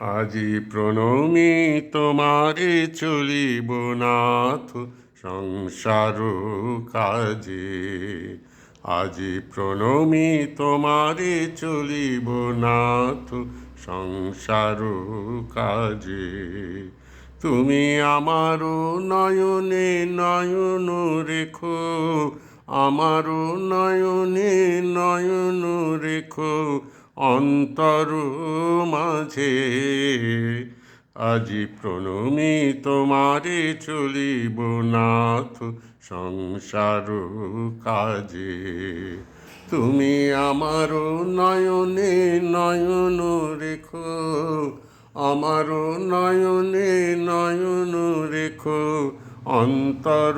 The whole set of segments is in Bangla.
আজি প্রণমী তোমারে চলিব নাথ, সংসার কাজে। আজি প্রণমী তোমারে চলিব নাথ, সংসার কাজে। তুমি আমার নয়নে নয়ন রেখো, আমার নয়নে নয়ন রেখো অন্তর মাঝে। আজি প্রণমী তোমারে চলিব নাথ সংসার কাজে। তুমি আমার নয়নে নয়ন রেখো, আমার নয়নে নয়ন রেখো অন্তর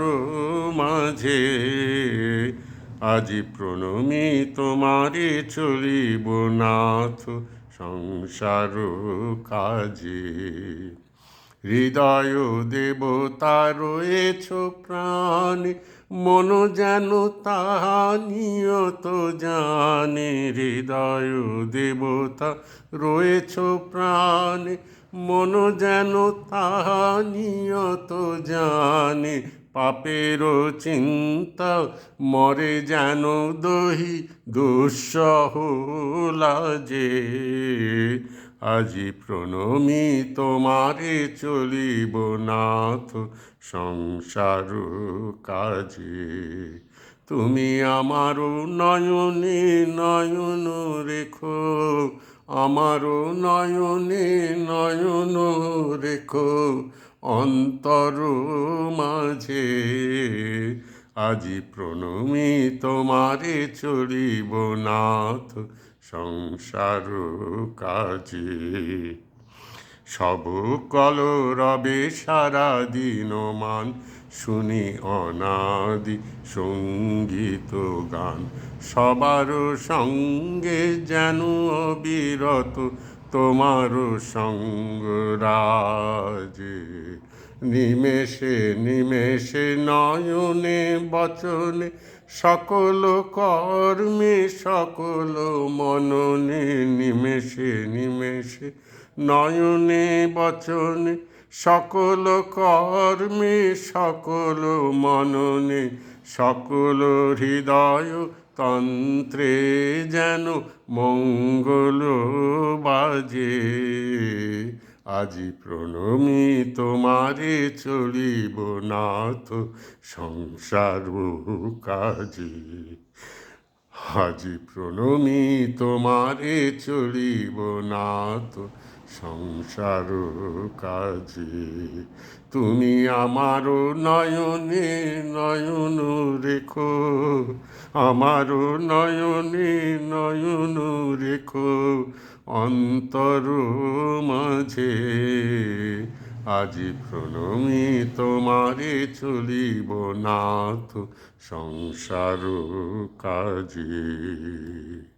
মাঝে। আজি প্রণমী তোমারে চলিব নাথ, সংসার কাজে। হৃদয় দেবতা রয়েছ প্রাণ, মন যেন তাহা নিয়ত জানে। হৃদয় দেবতা রয়েছ প্রাণ, মন যেন তাহা নিয়ত জানে। পাপের চিন্তা মরে যেন দহি দুঃসহ লাজে। আজি প্রণমী তোমারে চলিব নাথ সংসার কাজে। তুমি আমার নয়নে নয়ন রেখো, আমার নয়নে নয়ন রেখো অন্তর মাঝে। আজি প্রণমী তোমারে চলিব নাথ সংসার কাজে। সব কল রবে সারা দিন মান শুনি অনাদি সংগীত গান। সবার সঙ্গে যেন অবিরত তোমার সঙ্গ রাজে। নিমেষে নিমেষে নয়নে, বচনে, সকল কর্মে, সকল মননে, নিমেষে নিমেষে নয়নে, বচনে, সকল কর্মে, সকল মননে, সকল হৃদয় তন্ত্রে যেন মঙ্গল বাজে। আজি প্রণমী তোমারে চলিব নাথ সংসার কাজে। আজি প্রণমী তোমারে চলিব নাথ সংসার কাজে। তুমি আমার নয়নে নয়ন রেখো আমার নয়নে নয়ন রেখো অন্তর মাঝে। আজি প্রণমী তোমারে চলিব নাথ সংসার কাজে।